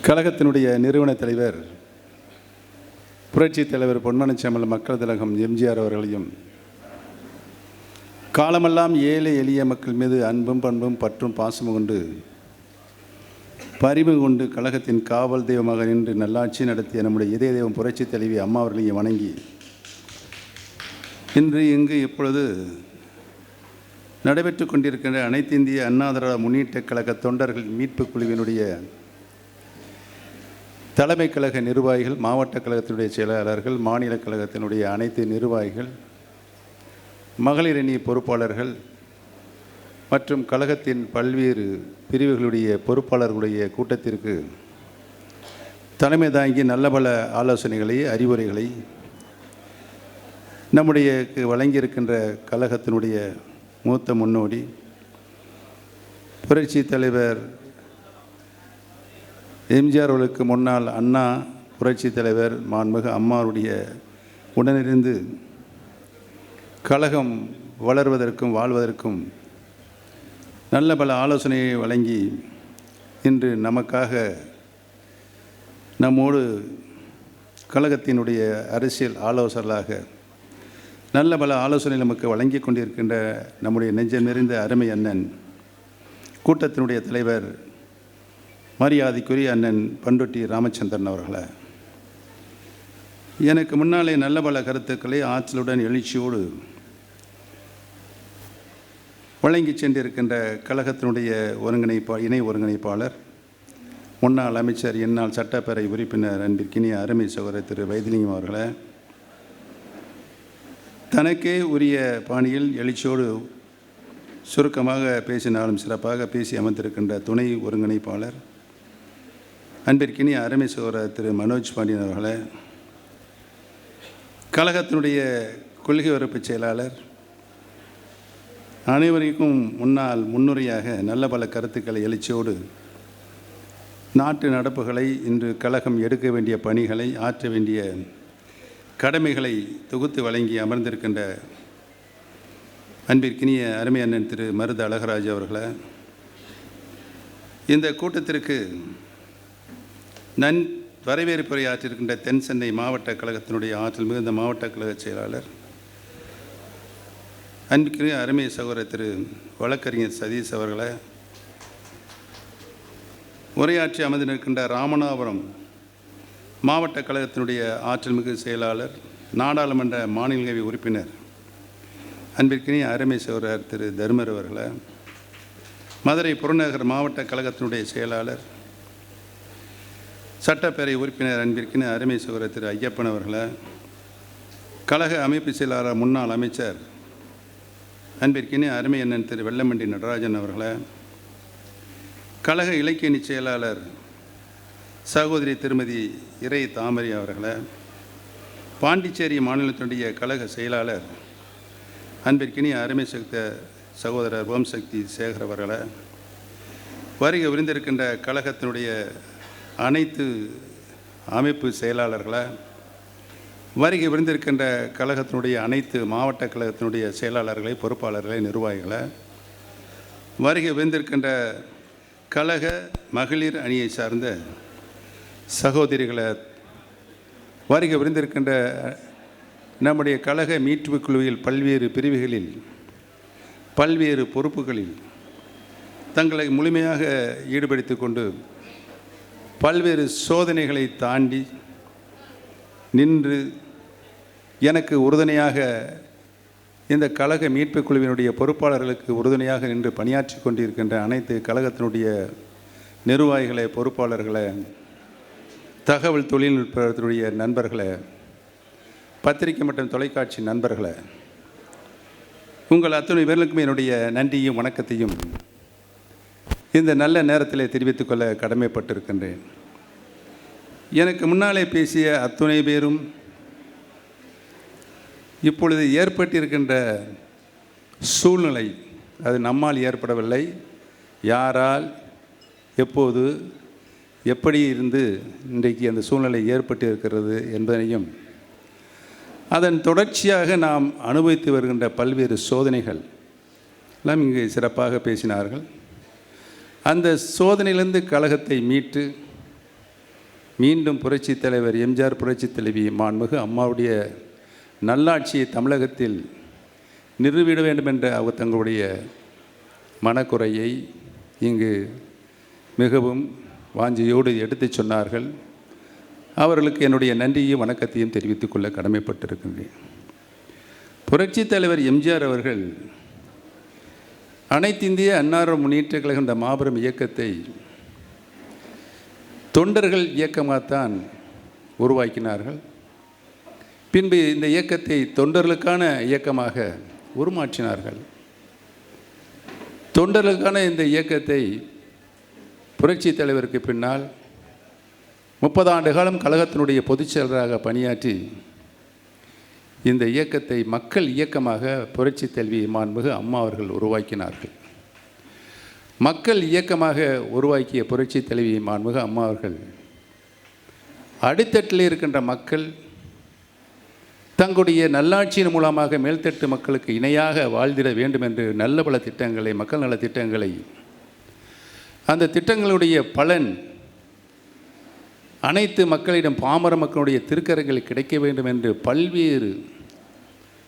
கழகத்தினுடைய நிறுவன தலைவர் புரட்சி தலைவர் பொன்மனச்செம்மல் மக்கள் திலகம் எம்ஜிஆர் அவர்களையும் காலமெல்லாம் ஏழை எளிய மக்கள் மீது அன்பும் பண்பும் பற்றும் பாசமும் கொண்டு பரிவு கொண்டு கழகத்தின் காவல் தெய்வமாக நின்று நல்லாட்சி நடத்திய நம்முடைய இதய தெய்வம் புரட்சி தலைவி அம்மா அவர்களையும் வணங்கி இன்று இங்கு இப்பொழுது நடைபெற்று கொண்டிருக்கின்ற அனைத்து இந்திய அண்ணாதிராவிட முன்னேற்ற கழக தொண்டர்கள் மீட்பு குழுவினுடைய தலைமை கழக நிர்வாகிகள் மாவட்ட கழகத்தினுடைய செயலாளர்கள் மாநில கழகத்தினுடைய அனைத்து நிர்வாகிகள் மகளிர் அணி பொறுப்பாளர்கள் மற்றும் கழகத்தின் பல்வேறு பிரிவுகளுடைய பொறுப்பாளர்களுடைய கூட்டத்திற்கு தலைமை தாங்கி நல்ல பல ஆலோசனைகளை அறிவுரைகளை நம்முடைய வழங்கியிருக்கின்ற கழகத்தினுடைய மூத்த முன்னோடி புரட்சி தலைவர் எம்ஜிஆர் அவர்களுக்கு முன்னால் அண்ணா புரட்சி தலைவர் மாண்புமிகு அம்மாவுடைய உடனிருந்து கழகம் வளர்வதற்கும் வாழ்வதற்கும் நல்ல பல ஆலோசனையை வழங்கி இன்று நமக்காக நம்மோடு கழகத்தினுடைய அரசியல் ஆலோசகர்களாக நல்ல பல ஆலோசனை நமக்கு வழங்கி கொண்டிருக்கின்ற நம்முடைய நெஞ்சம் நிறைந்த அருமை அண்ணன் கூட்டத்தினுடைய தலைவர் மரியாதைக்குரிய அண்ணன் பண்ருட்டி ராமச்சந்திரன் அவர்களை எனக்கு முன்னாலே நல்ல பல கருத்துக்களை ஆற்றலுடன் எழுச்சியோடு வழங்கி சென்றிருக்கின்ற கழகத்தினுடைய ஒருங்கிணைப்பா இணை ஒருங்கிணைப்பாளர் முன்னாள் அமைச்சர் என்னால் சட்டப்பேரவை உறுப்பினர் அன்பிற்கினிய அருமை சகோதரர் திரு வைத்திலிங்கம் அவர்களை தனக்கே உரிய பாணியில் எழுச்சியோடு சுருக்கமாக பேசினாலும் சிறப்பாக பேசி அமர்ந்திருக்கின்ற துணை ஒருங்கிணைப்பாளர் அன்பிற்கினிய அருமை சகோதரர் திரு மனோஜ் பாண்டியன் அவர்களை கழகத்தினுடைய கொள்கை வரப்பு செயலாளர் அனைவருக்கும் முன்னால் முன்னுரையாக நல்ல பல கருத்துக்களை எழுச்சியோடு நாட்டு நடப்புகளை இன்று கழகம் எடுக்க வேண்டிய பணிகளை ஆற்ற வேண்டிய கடமைகளை தொகுத்து வழங்கி அமர்ந்திருக்கின்ற அன்பிற்கினிய அருமை அண்ணன் திரு மருது அழகராஜ் அவர்களை இந்த கூட்டத்திற்கு நன் வரவேற்புரை ஆற்றிருக்கின்ற தென் சென்னை மாவட்ட கழகத்தினுடைய ஆற்றல் மிகுந்த மாவட்ட கழக செயலாளர் அன்பிற்குரிய அருமை சகோதரர் திரு வழக்கறிஞர் சதீஷ் அவர்களை உரையாற்றி அமர்ந்து நிற்கின்ற ராமநாதபுரம் மாவட்ட கழகத்தினுடைய ஆற்றல் மிகு செயலாளர் நாடாளுமன்ற மாநிலங்களவை உறுப்பினர் அன்பிற்கினிய அருமை சகோதரர் திரு தர்மர் அவர்களை மதுரை புறநகர் மாவட்ட கழகத்தினுடைய செயலாளர் சட்டப்பேரவை உறுப்பினர் அன்பிற்கின அருமை சகோதரர் திரு ஐயப்பன் அவர்களை கழக அமைப்பு செயலாளர் முன்னாள் அமைச்சர் அன்பிற்கினே அருமை அண்ணன் திரு வெள்ளமண்டி நடராஜன் அவர்களை கழக இலக்கிய செயலாளர் சகோதரி திருமதி இறை தாமரை அவர்களை பாண்டிச்சேரி மாநிலத்தினுடைய கழக செயலாளர் அன்பிற்கினிய அருமை சக்த சகோதரர் ஓம் சக்தி சேகர் அவர்களை வருகை விருந்திருக்கின்ற கழகத்தினுடைய அனைத்து அமைப்பு செயலாளர்களை வருகை விருந்திருக்கின்ற கழகத்தினுடைய அனைத்து மாவட்ட கழகத்தினுடைய செயலாளர்களை பொறுப்பாளர்களை நிர்வாகிகளை வருகை விருந்திருக்கின்ற கழக மகளிர் அணியை சார்ந்த சகோதரிகளை வருகை விருந்திருக்கின்ற நம்முடைய கழக மீட்பு குழுவில் பல்வேறு பிரிவுகளில் பல்வேறு பொறுப்புகளில் தங்களை முழுமையாக ஈடுபடுத்தி கொண்டு பல்வேறு சோதனைகளை தாண்டி நின்று எனக்கு உறுதுணையாக இந்த கழக மீட்புக் குழுவினுடைய பொறுப்பாளர்களுக்கு உறுதுணையாக நின்று பணியாற்றி கொண்டிருக்கின்ற அனைத்து கழகத்தினுடைய நிர்வாகிகளை பொறுப்பாளர்களை தகவல் தொழில்நுட்பத்தினுடைய நண்பர்களை பத்திரிகை மற்றும் தொலைக்காட்சி நண்பர்களை உங்கள் அத்தனை பேர்களுக்கும் என்னுடைய நன்றியும் வணக்கத்தையும் இந்த நல்ல நேரத்தில் தெரிவித்துக் கொள்ள கடமைப்பட்டிருக்கின்றேன். எனக்கு முன்னாலே பேசிய அத்துணை பேரும் இப்பொழுது ஏற்பட்டிருக்கின்ற சூழ்நிலை அது நம்மால் ஏற்படவில்லை. யாரால் எப்போது எப்படி இருந்து இன்றைக்கு அந்த சூழ்நிலை ஏற்பட்டு இருக்கிறது என்பதனையும் அதன் தொடர்ச்சியாக நாம் அனுபவித்து வருகின்ற பல்வேறு சோதனைகள் எல்லாம் இங்கு சிறப்பாக பேசினார்கள். அந்த சோதனையிலிருந்து கழகத்தை மீட்டு மீண்டும் புரட்சித் தலைவர் எம்ஜிஆர் புரட்சி தலைவி மாண்புகு அம்மாவுடைய நல்லாட்சியை தமிழகத்தில் நிறுவிட வேண்டும் என்ற அவர் தங்களுடைய மனக்குறையை இங்கு மிகவும் வாஞ்சியோடு எடுத்துச் சொன்னார்கள். அவர்களுக்கு என்னுடைய நன்றியையும் வணக்கத்தையும் தெரிவித்துக்கொள்ள கடமைப்பட்டிருக்கின்றேன். புரட்சித் தலைவர் எம்ஜிஆர் அவர்கள் அனைத்திந்திய அன்னார முன்னேற்ற கழகம் இந்த மாபெரும் இயக்கத்தை தொண்டர்கள் இயக்கமாகத்தான் உருவாக்கினார்கள். பின்பு இந்த இயக்கத்தை தொண்டர்களுக்கான இயக்கமாக உருமாற்றினார்கள். தொண்டர்களுக்கான இந்த இயக்கத்தை புரட்சி தலைவருக்கு பின்னால் முப்பது ஆண்டு காலம் கழகத்தினுடைய பொதுச் செயலராக பணியாற்றி இந்த இயக்கத்தை மக்கள் இயக்கமாக புரட்சி செல்வி மாண்புகு அம்மா அவர்கள் உருவாக்கினார்கள். மக்கள் இயக்கமாக உருவாக்கிய புரட்சி தலைவி மாண்புகு அம்மா அவர்கள் அடித்தட்டில் இருக்கின்ற மக்கள் தங்களுடைய நல்லாட்சியின் மூலமாக மேல்தட்டு மக்களுக்கு இணையாக வாழ்ந்திட வேண்டும் என்று நல்ல பல திட்டங்களை மக்கள் நல திட்டங்களை அந்த திட்டங்களுடைய பலன் அனைத்து மக்களிடம் பாமர மக்களுடைய திருக்கரங்கள் கிடைக்க வேண்டும் என்று பல்வேறு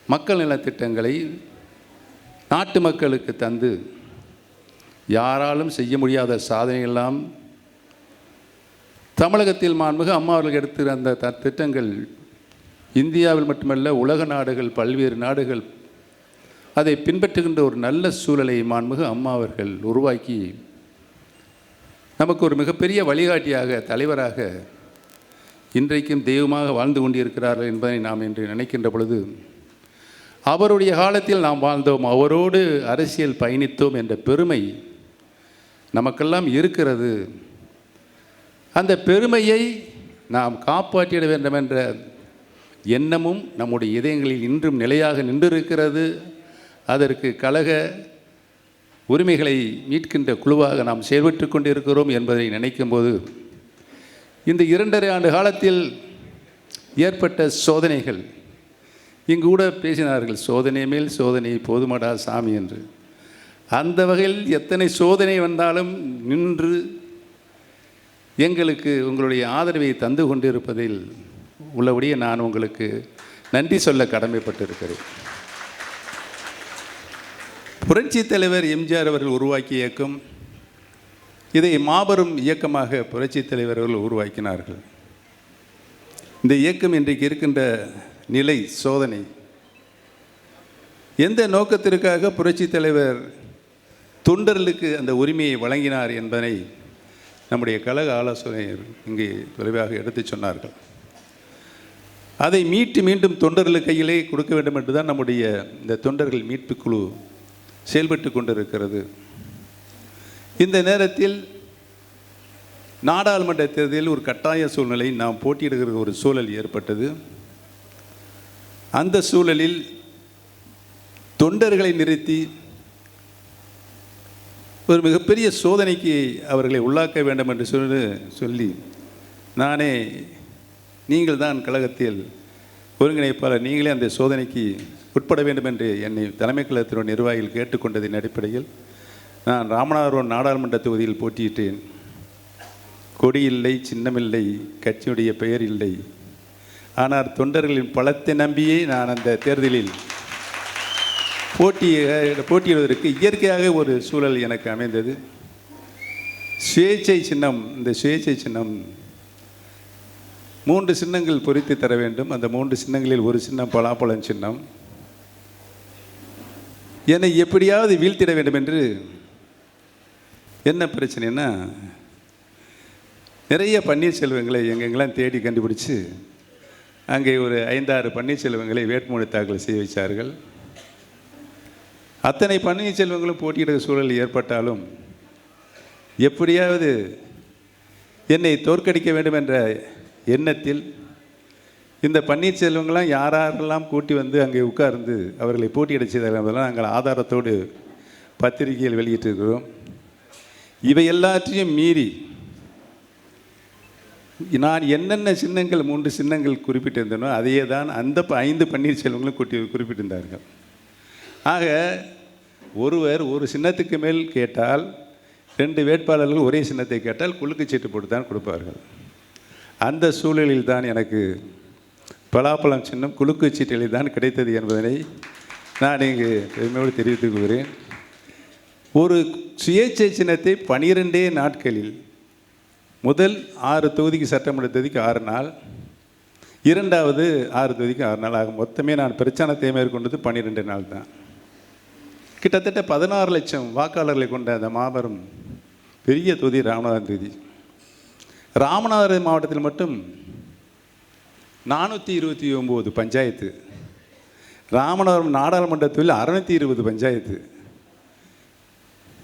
மக்கள் நலத்திட்டங்களை நாட்டு மக்களுக்கு தந்து யாராலும் செய்ய முடியாத சாதனையெல்லாம் தமிழகத்தில் மாண்புமிகு அம்மா அவர்கள் எடுத்து அந்த த- திட்டங்கள் இந்தியாவில் மட்டுமல்ல உலக நாடுகள் பல்வேறு நாடுகள் அதை பின்பற்றுகின்ற ஒரு நல்ல சூழலை மாண்புமிகு அம்மா அவர்கள் உருவாக்கி நமக்கு ஒரு மிகப்பெரிய வழிகாட்டியாக தலைவராக இன்றைக்கும் தெய்வமாக வாழ்ந்து கொண்டிருக்கிறார்கள் என்பதை நாம் இன்று நினைக்கின்ற பொழுது அவருடைய காலத்தில் நாம் வாழ்ந்தோம் அவரோடு அரசியல் பயணித்தோம் என்ற பெருமை நமக்கெல்லாம் இருக்கிறது. அந்த பெருமையை நாம் காப்பாற்றிட வேண்டும் என்ற எண்ணமும் நம்முடைய இதயங்களில் இன்றும் நிலையாக நின்றிருக்கிறது. அதற்கு கழக உரிமைகளை மீட்கின்ற குழுவாக நாம் செயல்பட்டு கொண்டிருக்கிறோம் என்பதை நினைக்கும்போது இந்த இரண்டரை ஆண்டு காலத்தில் ஏற்பட்ட சோதனைகள் இங்கு கூட பேசினார்கள் சோதனை மேல் சோதனை போதுமடா சாமி என்று. அந்த வகையில் எத்தனை சோதனை வந்தாலும் நின்று எங்களுக்கு உங்களுடைய ஆதரவை தந்து கொண்டிருப்பதில் உள்ளபடியே நான் உங்களுக்கு நன்றி சொல்ல கடமைப்பட்டிருக்கிறேன். புரட்சித் தலைவர் எம்ஜிஆர் அவர்கள் உருவாக்கிய இயக்கம் இதை மாபெரும் இயக்கமாக புரட்சித் தலைவர் அவர்கள் உருவாக்கினார்கள். இந்த இயக்கம் இன்றைக்கு இருக்கின்ற நிலை சோதனை. எந்த நோக்கத்திற்காக புரட்சித் தலைவர் தொண்டர்களுக்கு அந்த உரிமையை வழங்கினார் என்பதை நம்முடைய கழக ஆலோசனையர் இங்கே தொலைவாக எடுத்துச் சொன்னார்கள். அதை மீட்டு மீண்டும் தொண்டர்கள் கையிலே கொடுக்க வேண்டும் என்று தான் நம்முடைய இந்த தொண்டர்கள் மீட்பு குழு செயல்பட்டு கொண்டிருக்கிறது. இந்த நேரத்தில் நாடாளுமன்ற தேர்தலில் ஒரு கட்டாய சூழ்நிலை நாம் போட்டியிடுகிற ஒரு சூழல் ஏற்பட்டது. அந்த சூழலில் தொண்டர்களை நிறுத்தி ஒரு மிகப்பெரிய சோதனைக்கு அவர்களை உள்ளாக்க வேண்டும் என்று சொல்லி சொல்லி நானே நீங்கள் தான் கழகத்தில் ஒருங்கிணைப்பாளர் நீங்களே அந்த சோதனைக்கு உட்பட வேண்டும் என்று என்னை தலைமை கழகத்தினுடைய நிர்வாகிகள் கேட்டுக்கொண்டதின் அடிப்படையில் நான் ராமநாதபுரம் நாடாளுமன்ற தொகுதியில் போட்டியிட்டேன். கொடி இல்லை சின்னமில்லை கட்சியுடைய பெயர் இல்லை ஆனால் தொண்டர்களின் பலத்தை நம்பியே நான் அந்த தேர்தலில் போட்டிய போட்டியிடுவதற்கு இயற்கையாக ஒரு சூழல் எனக்கு அமைந்தது. சுயேச்சை சின்னம் இந்த சுயேச்சை சின்னம் மூன்று சின்னங்கள் பொறித்து தர வேண்டும். அந்த மூன்று சின்னங்களில் ஒரு சின்னம் பலாப்பழம் சின்னம். என்னை எப்படியாவது வீழ்த்திட வேண்டும் என்று என்ன பிரச்சனைன்னா நிறைய பன்னீர்செல்வங்களை எங்கெங்கெல்லாம் தேடி கண்டுபிடிச்சு அங்கே ஒரு ஐந்தாறு பன்னீர்செல்வங்களை வேட்புமனு தாக்கல் செய்ய வைத்தார்கள் அத்தனை பன்னீர்செல்வங்களும் போட்டியிட சூழல் ஏற்பட்டாலும் எப்படியாவது என்னை தோற்கடிக்க வேண்டும் என்ற எண்ணத்தில் இந்த பன்னீர்செல்வங்களாம் யாரெல்லாம் கூட்டி வந்து அங்கே உட்கார்ந்து அவர்களை போட்டியிட செய்தார்கள் நாங்கள் ஆதாரத்தோடு பத்திரிகையில் வெளியிட்டிருக்கிறோம். இவை எல்லாற்றையும் மீறி நான் என்னென்ன சின்னங்கள் மூன்று சின்னங்கள் குறிப்பிட்டிருந்தனோ அதையே தான் அந்த ப- ஐந்து பன்னீர்செல்வங்களும் கூட்டி குறிப்பிட்டிருந்தார்கள். ஆக ஒருவர் ஒரு சின்னத்துக்கு மேல் கேட்டால் ரெண்டு வேட்பாளர்கள் ஒரே சின்னத்தை கேட்டால் குலுக்கு சீட்டு போட்டு தான் கொடுப்பார்கள். அந்த சூழலில் தான் எனக்கு பலாப்பழம் சின்னம் குலுக்கு சீட்டில் தான் கிடைத்தது என்பதனை நான் இங்கு பெருமையோடு தெரிவித்துக் கொள்கிறேன். ஒரு சுயேட்சை சின்னத்தை பனிரெண்டே நாட்களில் முதல் ஆறு தொகுதிக்கு சட்டமன்ற தொகுதிக்கு ஆறு நாள் இரண்டாவது ஆறு தொகுதிக்கு ஆறு நாள் ஆகும். மொத்தமே நான் பிரச்சாரத்தை மேற்கொண்டது பன்னிரெண்டு நாள் தான். கிட்டத்தட்ட பதினாறு லட்சம் வாக்காளர்களை கொண்ட அந்த மாபெரும் பெரிய தொகுதி ராமநாதன் தொகுதி. ராமநாதபுரம் மாவட்டத்தில் மட்டும் நானூற்றி இருபத்தி ஒம்பது பஞ்சாயத்து. ராமநாதபுரம் நாடாளுமன்றத்தில் அறுநூத்தி இருபது பஞ்சாயத்து.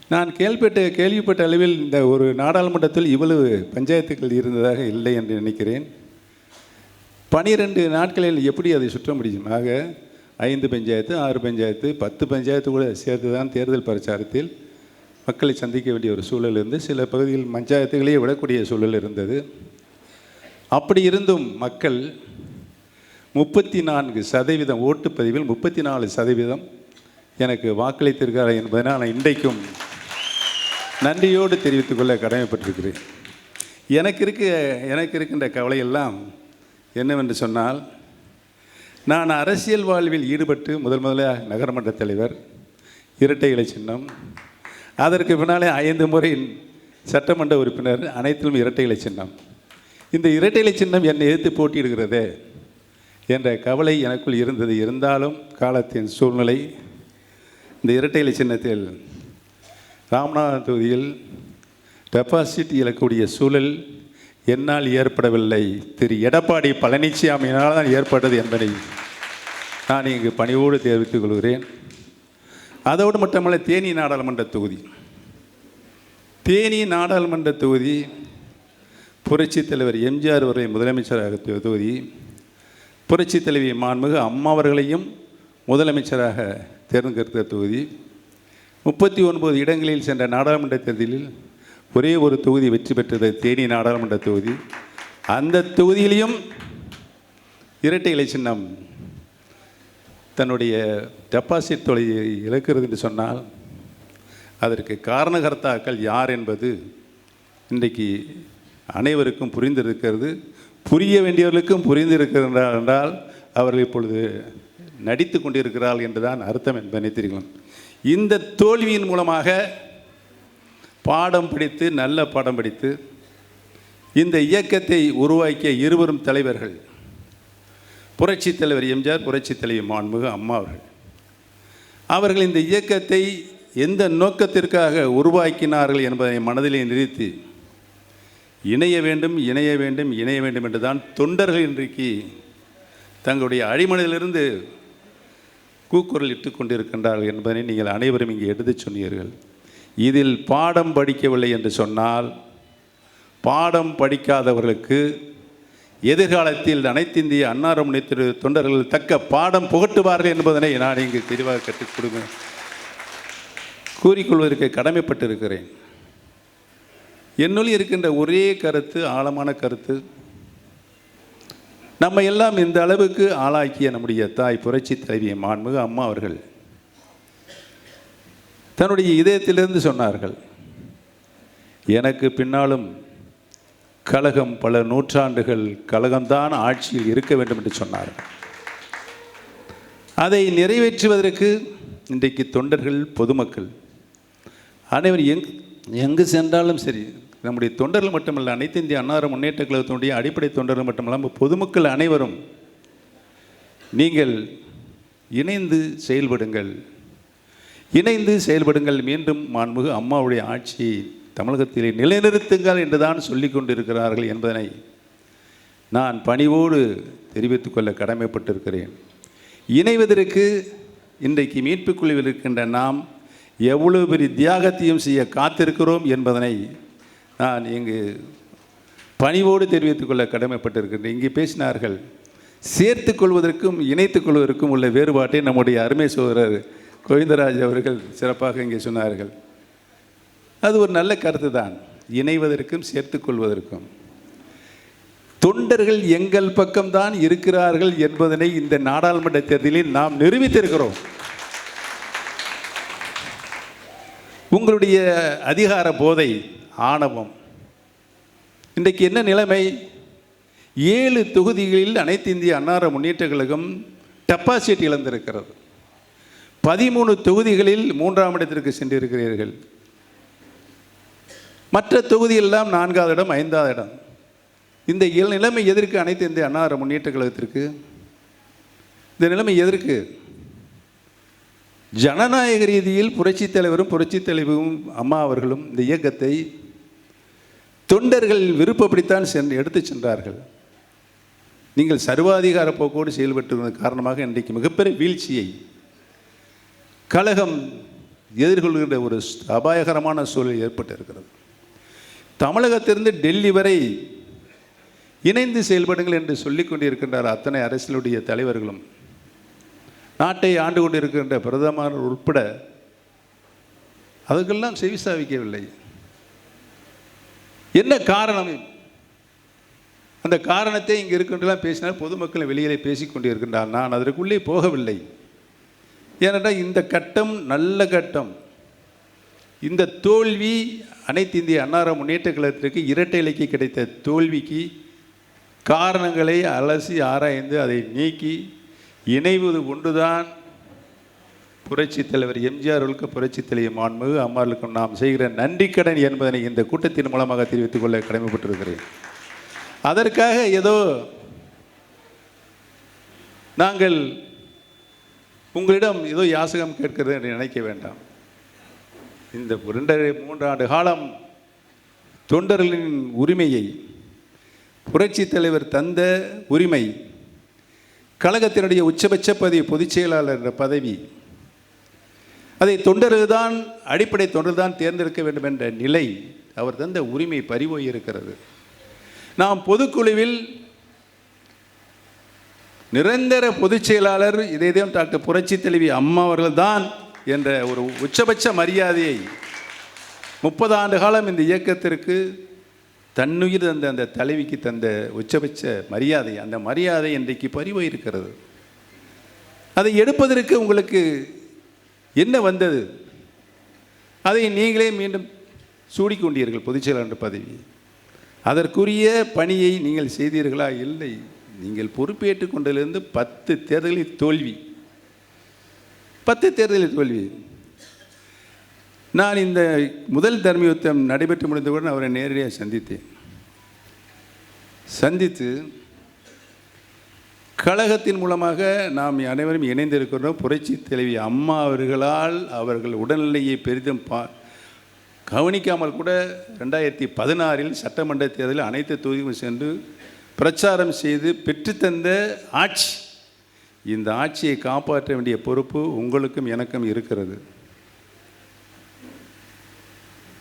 நான் கேள்விப்பட்ட கேள்விப்பட்ட அளவில் இந்த ஒரு நாடாளுமன்றத்தில் இவ்வளவு பஞ்சாயத்துகள் இருந்ததாக இல்லை என்று நினைக்கிறேன். பனிரெண்டு நாட்களில் எப்படி அதை சுற்ற முடியும்? ஆக ஐந்து பஞ்சாயத்து ஆறு பஞ்சாயத்து பத்து பஞ்சாயத்து கூட சேர்த்து தான் தேர்தல் பிரச்சாரத்தில் மக்களை சந்திக்க வேண்டிய ஒரு சூழல் இருந்து சில பகுதியில் பஞ்சாயத்துகளையே விடக்கூடிய சூழல் இருந்தது. அப்படி இருந்தும் மக்கள் முப்பத்தி நான்கு சதவீதம் ஓட்டுப்பதிவில் முப்பத்தி நாலு சதவீதம் எனக்கு வாக்களித்திருக்கிறார் என்பதை நான் இன்றைக்கும் நன்றியோடு தெரிவித்துக் கொள்ள கடமைப்பட்டிருக்கிறேன். எனக்கு இருக்க எனக்கு இருக்கின்ற கவலையெல்லாம் என்னவென்று சொன்னால் நான் அரசியல் வாழ்வில் ஈடுபட்டு முதல் முதலாக நகரமன்ற தலைவர் இரட்டை இலை சின்னம் அதற்கு பின்னாலே ஐந்து முறை சட்டமன்ற உறுப்பினர் அனைத்திலும் இரட்டை இலை சின்னம். இந்த இரட்டைலை சின்னம் என்னை எதிர்த்து போட்டியிடுகிறது என்ற கவலை எனக்குள் இருந்தது. இருந்தாலும் காலத்தின் சூழ்நிலை இந்த இரட்டைலை சின்னத்தில் ராமநாதன் தொகுதியில் டெபாசிட் இழக்கக்கூடிய சூழல் என்னால் ஏற்படவில்லை. திரு எடப்பாடி பழனிசாமியினால் தான் ஏற்பட்டது என்பதை நான் இங்கு பணிவோடு தெரிவித்துக் கொள்கிறேன். அதோடு மட்டுமல்ல தேனி நாடாளுமன்ற தொகுதி. தேனி நாடாளுமன்ற தொகுதி புரட்சித் தலைவர் எம்ஜிஆர் அவர்களை முதலமைச்சராக தொகுதி புரட்சித் தலைவி மாண்புமிகு அம்மா அவர்களையும் முதலமைச்சராக தேர்ந்தெடுத்த தொகுதி முப்பத்தி ஒன்பது இடங்களில் சென்ற நாடாளுமன்ற தேர்தலில் ஒரே ஒரு தொகுதி வெற்றி பெற்றது தேனி நாடாளுமன்ற தொகுதி. அந்த தொகுதியிலையும் இரட்டை இலை சின்னம் தன்னுடைய டெபாசிட் தொலையை இழக்கிறது என்று சொன்னால் அதற்கு காரணகர்த்தாக்கள் யார் என்பது இன்றைக்கு அனைவருக்கும் புரிந்திருக்கிறது. புரிய வேண்டியவர்களுக்கும் புரிந்திருக்கிறார் என்றால் அவர்கள் இப்பொழுது நடித்து கொண்டிருக்கிறார்கள் என்றுதான் அர்த்தம் என்பதை தெரியும். இந்த தோல்வியின் மூலமாக பாடம் படித்து நல்ல பாடம் படித்து இந்த இயக்கத்தை உருவாக்கிய இருவரும் தலைவர்கள் புரட்சித் தலைவர் எம்ஜிஆர் புரட்சித் தலைவர் மாண்புமிகு அம்மா அவர்கள். அவர்கள் இந்த இயக்கத்தை எந்த நோக்கத்திற்காக உருவாக்கினார்கள் என்பதை மனதிலே நிறுத்தி இணைய வேண்டும் இணைய வேண்டும் இணைய வேண்டும் என்று தான் தொண்டர்கள் இன்றைக்கு தங்களுடைய அடிமனையிலிருந்து கூக்குரல் இட்டு கொண்டிருக்கின்றார்கள் என்பதை நீங்கள் அனைவரும் இங்கே எடுத்துச் சொன்னீர்கள். இதில் பாடம் படிக்கவில்லை என்று சொன்னால் பாடம் படிக்காதவர்களுக்கு எதிர்காலத்தில் அனைத்திந்திய அன்னாரம் நேற்று தொண்டர்கள் தக்க பாடம் புகட்டுவார்கள் என்பதனை நான் இங்கு தெளிவாக கற்றுக் கொடுங்க கூறிக்கொள்வதற்கு கடமைப்பட்டிருக்கிறேன். என்னுள் இருக்கின்ற ஒரே கருத்து ஆழமான கருத்து. நம்ம எல்லாம் இந்த அளவுக்கு ஆளாக்கிய நம்முடைய தாய் புரட்சி தலைவிய மாண்புமிகு அம்மா அவர்கள் தன்னுடைய இதயத்திலிருந்து சொன்னார்கள் எனக்கு பின்னாலும் கழகம் பல நூற்றாண்டுகள் கழகம்தான் ஆட்சியில் இருக்க வேண்டும் என்று சொன்னார்கள் அதை நிறைவேற்றுவதற்கு இன்றைக்கு தொண்டர்கள் பொதுமக்கள் அனைவர் எங் எங்கு சென்றாலும் சரி நம்முடைய தொண்டர்கள் மட்டுமல்ல அனைத்து இந்திய அன்னார முன்னேற்ற கழகத்தினுடைய அடிப்படை தொண்டர்கள் மட்டுமல்லாமல் பொதுமக்கள் அனைவரும் நீங்கள் இணைந்து செயல்படுங்கள். இணைந்து செயல்படுங்கள் மீண்டும் மாண்புகு அம்மாவுடைய ஆட்சியை தமிழகத்திலே நிலைநிறுத்துங்கள் என்றுதான் சொல்லி கொண்டிருக்கிறார்கள் என்பதனை நான் பணிவோடு தெரிவித்துக் கொள்ள கடமைப்பட்டிருக்கிறேன். இணைவதற்கு இன்றைக்கு மீட்புக் குழுவில் இருக்கின்ற நாம் எவ்வளவு பெரிய தியாகத்தையும் செய்ய காத்திருக்கிறோம் என்பதனை நான் இங்கு பணிவோடு தெரிவித்துக் கொள்ள கடமைப்பட்டிருக்கின்றேன். இங்கே பேசினார்கள் சேர்த்து கொள்வதற்கும் இணைத்துக் கொள்வதற்கும் உள்ள வேறுபாட்டை நம்முடைய அருமை சோதரர் கோவிந்தராஜ் அவர்கள் சிறப்பாக இங்கே சொன்னார்கள். அது ஒரு நல்ல கருத்து தான். இணைவதற்கும் சேர்த்து கொள்வதற்கும். தொண்டர்கள் எங்கள் பக்கம்தான் இருக்கிறார்கள் என்பதனை இந்த நாடாளுமன்ற தேர்தலில் நாம் நிரூபித்திருக்கிறோம். உங்களுடைய அதிகார போதை ஆணவம். இன்றைக்கு என்ன நிலைமை? ஏழு தொகுதிகளில் அனைத்து இந்திய அன்னார முன்னேற்ற கழகம் டெபாசிட் இழந்திருக்கிறது. பதிமூணு தொகுதிகளில் மூன்றாம் இடத்திற்கு சென்றிருக்கிறீர்கள். மற்ற தொகுதியெல்லாம் நான்காவது இடம் ஐந்தாவது இடம். இந்த நிலைமை எதற்கு அனைத்து இந்திய அன்னார முன்னேற்ற கழகத்திற்கு இந்த நிலைமை எதற்கு? ஜனநாயக ரீதியில் புரட்சித் தலைவரும் புரட்சித் தலைவரும் அம்மா அவர்களும் இந்த இயக்கத்தை தொண்டர்கள் விருப்பப்படித்தான் சென்று எடுத்துச் சென்றார்கள். நீங்கள் சர்வாதிகார போக்கோடு செயல்பட்டு காரணமாக இன்றைக்கு மிகப்பெரிய வீழ்ச்சியை கழகம் எதிர்கொள்கின்ற ஒரு அபாயகரமான சூழல் ஏற்பட்டு இருக்கிறது தமிழகத்திலிருந்து டெல்லி வரை இணைந்து செயல்படுங்கள் என்று சொல்லிக் கொண்டிருக்கின்றார் அத்தனை அரசியலுடைய தலைவர்களும். நாட்டை ஆண்டு கொண்டிருக்கின்ற பிரதமர் உட்பட அதுக்கெல்லாம் செவிசாவிக்கவில்லை என்ன காரணம்? அந்த காரணத்தை இங்கே இருக்கின்றலாம் பேசினால் பொதுமக்கள் வெளியிலே பேசிக்கொண்டே கொண்டிருக்கின்றார். நான் அதற்குள்ளே போகவில்லை. ஏனென்றால் இந்த கட்டம் நல்ல கட்டம். இந்த தோல்வி அனைத்து இந்திய அன்னார முன்னேற்ற கழகத்திற்கு இரட்டை இலைக்கு கிடைத்த தோல்விக்கு காரணங்களை அலசி ஆராய்ந்து அதை நீக்கி இணைவது ஒன்றுதான். புரட்சி தலைவர் எம்ஜிஆர் புரட்சி தலைவர் மாண்பு அம்மார்களுக்கும் நாம் செய்கிற நன்றிக்கடன் என்பதனை இந்த கூட்டத்தின் மூலமாக தெரிவித்துக் கொள்ள கடமைப்பட்டிருக்கிறேன். அதற்காக ஏதோ நாங்கள் உங்களிடம் ஏதோ யாசகம் கேட்கிறது என்று நினைக்க வேண்டாம். இந்த இரண்டரை மூன்று ஆண்டு காலம் தொண்டர்களின் உரிமையை புரட்சி தலைவர் தந்த உரிமை கழகத்தினுடைய உச்சபட்ச பதவி பொதுச் செயலாளர் என்ற பதவி அதை தொண்டர்கள்தான் அடிப்படை தொண்டர் தான் தேர்ந்தெடுக்க வேண்டும் என்ற நிலை அவர் தந்த உரிமை பறிபோய் இருக்கிறது. நாம் பொதுக்குழுவில் நிரந்தர பொதுச் செயலாளர் இதேதான் டாக்டர் புரட்சி தலைவி அம்மா அவர்கள்தான் என்ற ஒரு உச்சபட்ச மரியாதையை முப்பது ஆண்டு காலம் இந்த இயக்கத்திற்கு தன்னுயிர் தந்த அந்த தலைவிக்கு தந்த உச்சபட்ச மரியாதை அந்த மரியாதை இன்றைக்கு பறிபோய் இருக்கிறது. அதை எடுப்பதற்கு உங்களுக்கு என்ன வந்தது? அதை நீங்களே மீண்டும் சூடிக்கொண்டீர்கள் பொதுச் செயலாளர் பதவி. அதற்குரிய பணியை நீங்கள் செய்தீர்களா? இல்லை. நீங்கள் பொறுப்பேற்றுக் கொண்டதிலிருந்து பத்து தேர்தலில் தோல்வி. பத்து தேர்தலில் தோல்வி. நான் இந்த முதல் தர்மயுத்தம் நடைபெற்று முடிந்தவுடன் அவரை நேரடியாக சந்தித்தேன். சந்தித்து கழகத்தின் மூலமாக நாம் அனைவரும் இணைந்திருக்கிறோம். புரட்சி தலைவி அம்மா அவர்களால் அவர்கள் உடல்நிலையை பெரிதும் பா கவனிக்காமல் கூட ரெண்டாயிரத்தி பதினாறில் சட்டமன்ற தேர்தலில் அனைத்து தொகுதிகளும் சென்று பிரச்சாரம் செய்து பெற்றுத்தந்த ஆட்சி. இந்த ஆட்சியை காப்பாற்ற வேண்டிய பொறுப்பு உங்களுக்கும் எனக்கும் இருக்கிறது.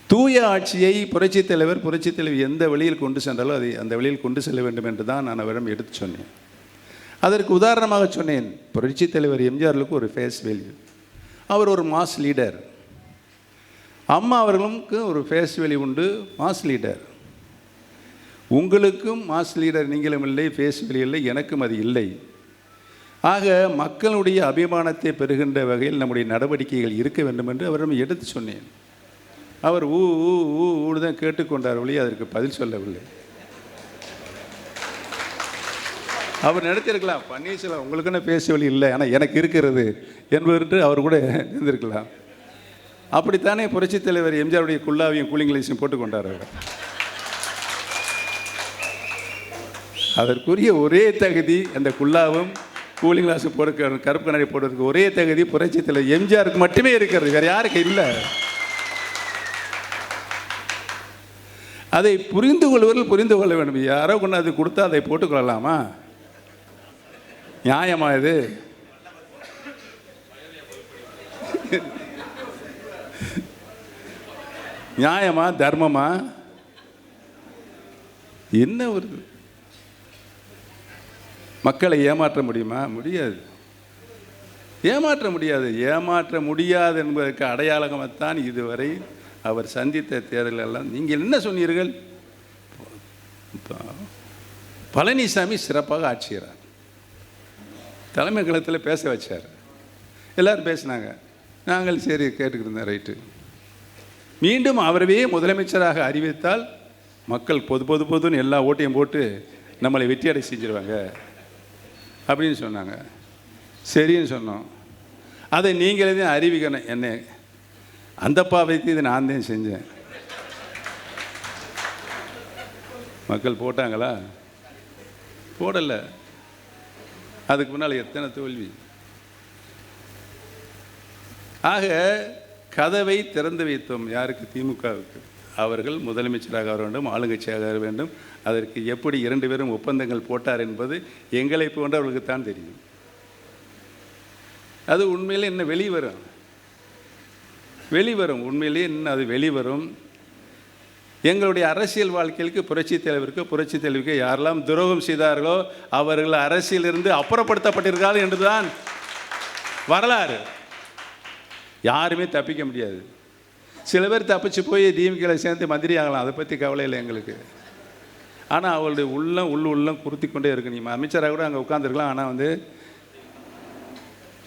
தூய ஆட்சியை புரட்சித் தலைவர் புரட்சித் தலைவர் எந்த வழியில் கொண்டு சென்றாலும் அதை அந்த வழியில் கொண்டு செல்ல வேண்டும் என்று தான் நான் அவரிடம் எடுத்து சொன்னேன். அதற்கு உதாரணமாக சொன்னேன் புரட்சி தலைவர் எம்ஜிஆர்களுக்கு ஒரு ஃபேஸ் வேல்யூ அவர் ஒரு மாஸ் லீடர் அம்மா அவர்களுக்கு ஒரு ஃபேஸ் வேல்யூ உண்டு மாஸ் லீடர் உங்களுக்கும் மாஸ் லீடர் நீங்களும் இல்லை ஃபேஸ் வேல்யூ இல்லை எனக்கும் அது இல்லை ஆக மக்களுடைய அபிமானத்தை பெறுகின்ற வகையில் நம்முடைய நடவடிக்கைகள் இருக்க வேண்டும் என்று அவரிடம் எடுத்து சொன்னேன் அவர் ஊ ஊ ஊ ஊடு தான் கேட்டுக்கொண்டார் வழி அதற்கு பதில் சொல்லவில்லை அவர் நடத்தியிருக்கலாம் பன்னீர்செல்வம் உங்களுக்குன்னு பேச வழி இல்லை? ஆனால் எனக்கு இருக்கிறது என்பது அவர் கூட இருந்திருக்கலாம் அப்படித்தானே புரட்சித் தலைவர் எம்ஜிஆருடைய குல்லாவையும் கூலிங் கிளாஸையும் போட்டுக்கொண்டார் அவர். அதற்குரிய ஒரே தகுதி அந்த குல்லாவும் கூலிங் கிளாஸ் போடுக்க கருப்பு கண்ணாடி போடுறதுக்கு ஒரே தகுதி புரட்சி தலைவர் எம்ஜிஆருக்கு மட்டுமே இருக்கிறது. வேறு யாருக்கு இல்லை. அதை புரிந்து கொள்வதில் புரிந்து கொள்ள வேண்டும். யாரோ கொண்டு அது கொடுத்தா அதை போட்டுக்கொள்ளலாமா நியாயமா இது நியாயமா தர்மமா? என்ன ஒரு மக்களை ஏமாற்ற முடியுமா? முடியாது. ஏமாற்ற முடியாது. ஏமாற்ற முடியாது என்பதற்கு அடையாளமாகத்தான் இதுவரை அவர் சந்தித்த தேர்தல் எல்லாம். நீங்கள் என்ன சொன்னீர்கள்? பழனிசாமி சிறப்பாக ஆட்சிகிறார் தலைமை கழகத்தில் பேச வச்சார். எல்லோரும் பேசினாங்க. நாங்கள் சரி கேட்டுக்கிட்டு இருந்தோம் ரைட்டு. மீண்டும் அவரவே முதலமைச்சராக அறிவித்தால் மக்கள் பொது பொது பொதுன்னு எல்லா ஓட்டையும் போட்டு நம்மளை வெற்றியடை செஞ்சிருவாங்க. அப்படின்னு சொன்னாங்க. சரின்னு சொன்னோம். அதை நீங்களே தான் அறிவிக்கணும். என்ன அந்த பாவைக்கு இதை நான் தான் செஞ்சேன். மக்கள் போட்டாங்களா? போடலை. அதுக்கு முன்னால் எத்தனை தோல்வி? ஆக கதவை திறந்து வைத்தோம் யாருக்கு? திமுகவுக்கு. அவர்கள் முதலமைச்சராக வர வேண்டும் ஆளுங்கட்சியாக வர வேண்டும். அதற்கு எப்படி இரண்டு பேரும் ஒப்பந்தங்கள் போட்டார் என்பது எங்களை போன்றவர்களுக்கு தான் தெரியும். அது உண்மையிலே என்ன வெளிவரும்? வெளிவரும். உண்மையிலேயே இன்னும் அது வெளிவரும்? எங்களுடைய அரசியல் வாழ்க்கைக்கு புரட்சி தலைவருக்கு புரட்சி தலைவருக்கு யாரெல்லாம் துரோகம் செய்தார்களோ அவர்கள் அரசியலிருந்து அப்புறப்படுத்தப்பட்டிருக்கார்கள் என்றுதான் வரலாறு. யாருமே தப்பிக்க முடியாது. சில பேர் தப்பிச்சு போய் டிஎம்கேல சேர்ந்து மந்திரி ஆகலாம். அதை பற்றி கவலை இல்லை எங்களுக்கு. ஆனால் அவளுடைய உள்ளம் உள்ள உள்ளம் குருத்தி கொண்டே இருக்கு. நீ அமைச்சராக கூட அங்கே உட்காந்துருக்கலாம் ஆனால் வந்து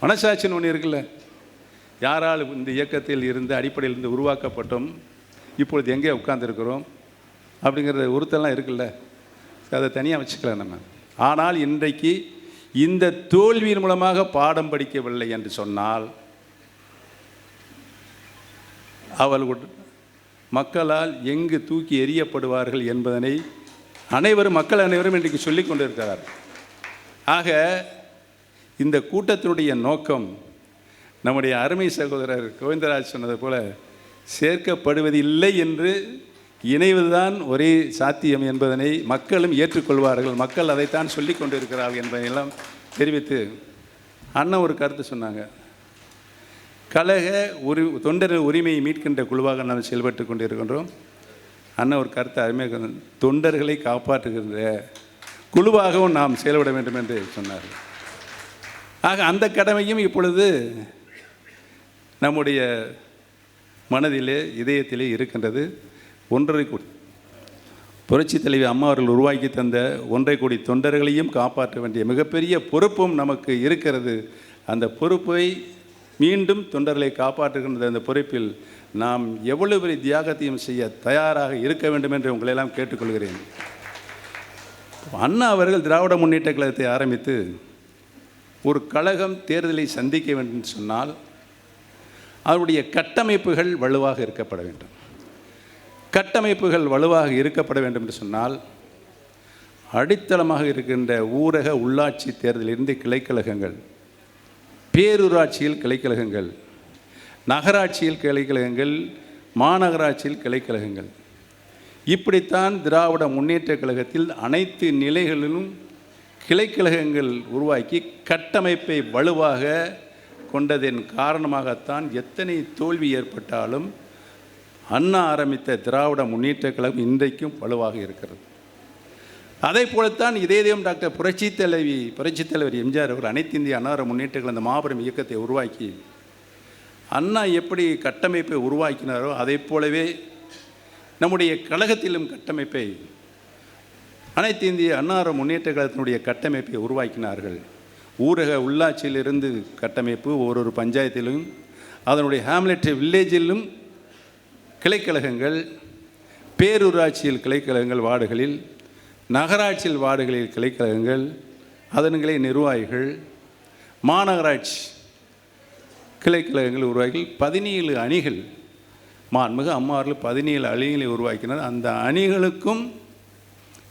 மனசாட்சின்னு ஒன்று இருக்குல்ல. யாரால் இந்த இயக்கத்தில் இருந்து அடிப்படையில் இருந்து உருவாக்கப்பட்டோம் இப்பொழுது எங்கே உட்காந்துருக்கிறோம் அப்படிங்கிற உறுத்தெல்லாம் இருக்குல்ல. அதை தனியாக வச்சுக்கலாம் நம்ம. ஆனால் இன்றைக்கு இந்த தோல்வியின் மூலமாக பாடம் படிக்கவில்லை என்று சொன்னால் அவள் மக்களால் எங்கு தூக்கி எறியப்படுவார்கள் என்பதனை அனைவரும் மக்கள் அனைவரும் இன்றைக்கு சொல்லிக் கொண்டிருக்கிறார். ஆக இந்த கூட்டத்தினுடைய நோக்கம் நம்முடைய அருமை சகோதரர் கோவிந்தராஜ் சொன்னது போல சேர்க்கப்படுவதில்லை என்று இணைவதுதான் ஒரே சாத்தியம் என்பதனை மக்களும் ஏற்றுக்கொள்வார்கள். மக்கள் அதைத்தான் சொல்லிக் கொண்டிருக்கிறார்கள் என்பதையெல்லாம் தெரிவித்து அண்ணன் ஒரு கருத்து சொன்னாங்க. கழக உரி தொண்டர் உரிமையை மீட்கின்ற குழுவாக நாம் செயல்பட்டு கொண்டிருக்கின்றோம். அண்ணன் ஒரு கருத்தை அருமையாக தொண்டர்களை காப்பாற்றுகின்ற குழுவாகவும் நாம் செயல்பட வேண்டும் என்று சொன்னார். ஆக அந்த கடமையும் இப்பொழுது நம்முடைய மனதிலே இதயத்திலே இருக்கின்றது ஒன்றரை கோடி. புரட்சி தலைவி அம்மா அவர்கள் உருவாக்கி தந்த ஒன்றை கோடி தொண்டர்களையும் காப்பாற்ற வேண்டிய மிகப்பெரிய பொறுப்பும் நமக்கு இருக்கிறது. அந்த பொறுப்பை மீண்டும் தொண்டர்களை காப்பாற்றுகின்ற அந்த பொறுப்பில் நாம் எவ்வளவு பெரிய தியாகத்தையும் செய்ய தயாராக இருக்க வேண்டும் என்று உங்களையெல்லாம் கேட்டுக்கொள்கிறேன். அண்ணா அவர்கள் திராவிட முன்னேற்ற கழகத்தை ஆரம்பித்து ஒரு கழகம் தேர்தலை சந்திக்க வேண்டும் சொன்னால் அவருடைய கட்டமைப்புகள் வலுவாக இருக்கப்பட வேண்டும். கட்டமைப்புகள் வலுவாக இருக்கப்பட வேண்டும் என்று சொன்னால் அடித்தளமாக இருக்கின்ற ஊரக உள்ளாட்சி தேர்தலிலிருந்து கிளைக்கழகங்கள் பேரூராட்சியில் கிளைக்கழகங்கள் நகராட்சியில் கிளைக்கழகங்கள் மாநகராட்சியில் கிளைக்கழகங்கள். இப்படித்தான் திராவிட முன்னேற்ற கழகத்தில் அனைத்து நிலைகளிலும் கிளைக்கழகங்கள் உருவாக்கி கட்டமைப்பை வலுவாக கொண்டதன் காரணமாகத்தான் எத்தனை தோல்வி ஏற்பட்டாலும் அண்ணா ஆரம்பித்த திராவிட முன்னேற்ற கழகம் இன்றைக்கும் வலுவாக இருக்கிறது. அதே போலத்தான் இதே தெய்வம் டாக்டர் புரட்சி தலைவி புரட்சி தலைவர் எம்ஜிஆர் அவர் அனைத்து இந்திய அன்னார முன்னேற்ற கழகம் அந்த மாபெரும் இயக்கத்தை உருவாக்கி அண்ணா எப்படி கட்டமைப்பை உருவாக்கினாரோ அதே போலவே நம்முடைய கழகத்திலும் கட்டமைப்பை அனைத்து இந்திய அன்னார முன்னேற்ற கழகத்தினுடைய கட்டமைப்பை உருவாக்கினார்கள். ஊரக உள்ளாட்சியிலிருந்து கட்டமைப்பு ஒரு பஞ்சாயத்திலும் அதனுடைய ஹேம்லெட் வில்லேஜிலும் கிளைக்கழகங்கள் பேரூராட்சியில் கிளைக்கழகங்கள் வார்டுகளில் நகராட்சியில் வார்டுகளில் கிளைக்கழகங்கள் அதன்களை நிர்வாகிகள் மாநகராட்சி கிளைக்கழகங்கள் உருவாக்கி பதினேழு அணிகள் மாண்புமிகு அம்மாவர்கள் பதினேழு அணிகளை உருவாக்கினர். அந்த அணிகளுக்கும்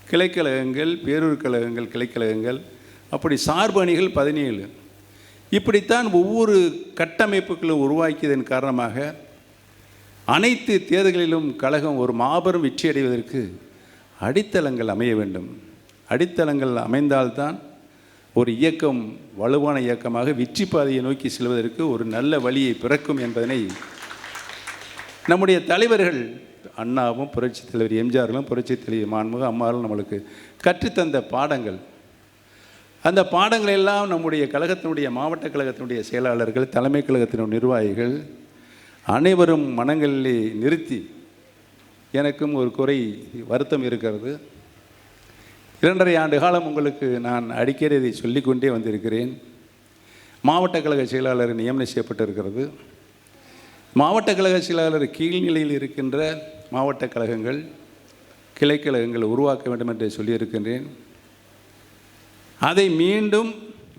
கிளைக்கழகங்கள் பேரூர் கழகங்கள் கிளைக்கழகங்கள் அப்படி சார்பு அணிகள் பதினேழு. இப்படித்தான் ஒவ்வொரு கட்டமைப்புகளும் உருவாக்கியதன் காரணமாக அனைத்து தேர்தல்களிலும் கழகம் ஒரு மாபெரும் வெற்றி அடைவதற்கு அடித்தளங்கள் அமைய வேண்டும். அடித்தளங்கள் அமைந்தால்தான் ஒரு இயக்கம் வலுவான இயக்கமாக வெற்றி பாதையை நோக்கி செல்வதற்கு ஒரு நல்ல வழியை பிறக்கும் என்பதனை நம்முடைய தலைவர்கள் அண்ணாவும் புரட்சித் தலைவர் எம்ஜிஆர்களும் புரட்சித் தலைவர் மாண்புக அம்மாவும் நம்மளுக்கு கற்றுத்தந்த பாடங்கள். அந்த பாடங்கள் எல்லாம் நம்முடைய கழகத்தினுடைய மாவட்ட கழகத்தினுடைய செயலாளர்கள் தலைமை கழகத்தினுடைய நிர்வாகிகள் அனைவரும் மனங்களிலே நிறுத்தி எனக்கும் ஒரு குறை வருத்தம் இருக்கிறது. இரண்டரை ஆண்டு காலம் உங்களுக்கு நான் அடிக்கடி இதை சொல்லிக்கொண்டே வந்திருக்கிறேன். மாவட்ட கழக செயலாளர் நியமனம் செய்யப்பட்டிருக்கிறது. மாவட்ட கழக செயலாளர் கீழ்நிலையில் இருக்கின்ற மாவட்ட கழகங்கள் கிளைக்கழகங்கள் உருவாக்க வேண்டும் என்று சொல்லியிருக்கின்றேன். அதை மீண்டும்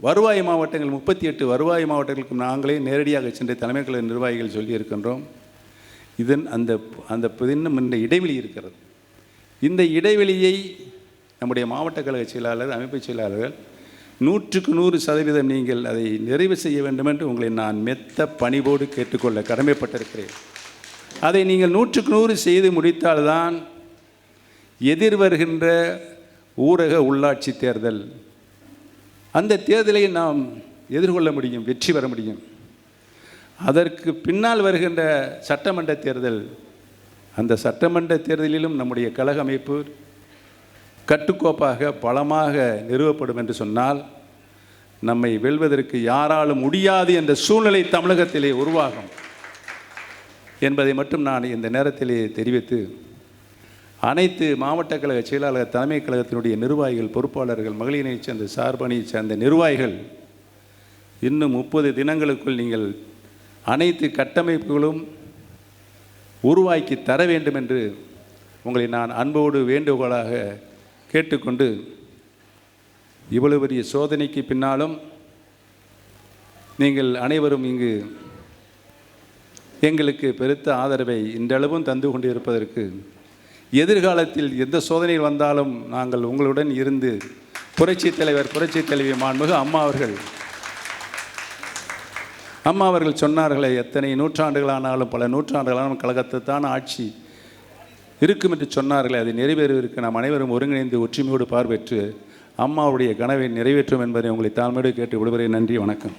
வருவாய் மாவட்டங்கள் முப்பத்தி எட்டு வருவாய் மாவட்டங்களுக்கு நாங்களே நேரடியாக சென்று தலைமை கழக நிர்வாகிகள் சொல்லியிருக்கின்றோம். இதன் அந்த அந்த இன்னும் இந்த இடைவெளி இருக்கிறது. இந்த இடைவெளியை நம்முடைய மாவட்ட கழக செயலாளர் அமைப்புச் செயலாளர்கள் நூற்றுக்கு நூறு சதவீதம் நீங்கள் அதை நிறைவு செய்ய வேண்டும் என்று உங்களை நான் மெத்த பணிவோடு கேட்டுக்கொள்ள கடமைப்பட்டிருக்கிறேன். அதை நீங்கள் நூற்றுக்கு நூறு செய்து முடித்தால்தான் எதிர்வருகின்ற ஊரக உள்ளாட்சி தேர்தல் அந்த தேர்தலை நாம் எதிர்கொள்ள முடியும் வெற்றி பெற முடியும். அதற்கு பின்னால் வருகின்ற சட்டமன்ற தேர்தல் அந்த சட்டமன்ற தேர்தலிலும் நம்முடைய கழக அமைப்பு கட்டுக்கோப்பாக பலமாக நிறுவப்படும் என்று சொன்னால் நம்மை வெல்வதற்கு யாராலும் முடியாது என்ற சூழ்நிலை தமிழகத்திலே உருவாகும் என்பதை மட்டும் நான் இந்த நேரத்திலே தெரிவித்து அனைத்து மாவட்ட கழக செயலாளர் தலைமை கழகத்தினுடைய நிர்வாகிகள் பொறுப்பாளர்கள் மகளிரைச் சேர்ந்த சார்பணியைச் சேர்ந்த நிர்வாகிகள் இன்னும் முப்பது தினங்களுக்குள் நீங்கள் அனைத்து கட்டமைப்புகளும் உருவாக்கி தர வேண்டும் என்று உங்களை நான் அன்போடு வேண்டுகோளாக கேட்டுக்கொண்டு இவ்வளவு பெரிய சோதனைக்கு பின்னாலும் நீங்கள் அனைவரும் இங்கு எங்களுக்கு பெருத்த ஆதரவை இன்றளவும் தந்து கொண்டு இருப்பதற்கு எதிர்காலத்தில் எந்த சோதனைகள் வந்தாலும் நாங்கள் உங்களுடன் இருந்து புரட்சி தலைவர் புரட்சி தலைவி மாண்புமிகு அம்மா அவர்கள். அம்மா அவர்கள் சொன்னார்களே எத்தனை நூற்றாண்டுகளானாலும் பல நூற்றாண்டுகளானாலும் கழகத்தான் ஆட்சி இருக்கும் என்று சொன்னார்களே அதை நிறைவேறுவதற்கு நாம் அனைவரும் ஒருங்கிணைந்து ஒற்றுமையோடு பார்வைற்று அம்மாவுடைய கனவை நிறைவேற்றும் என்பதை உங்களை தாழ்மையோடு கேட்டு விடுவதை நன்றி வணக்கம்.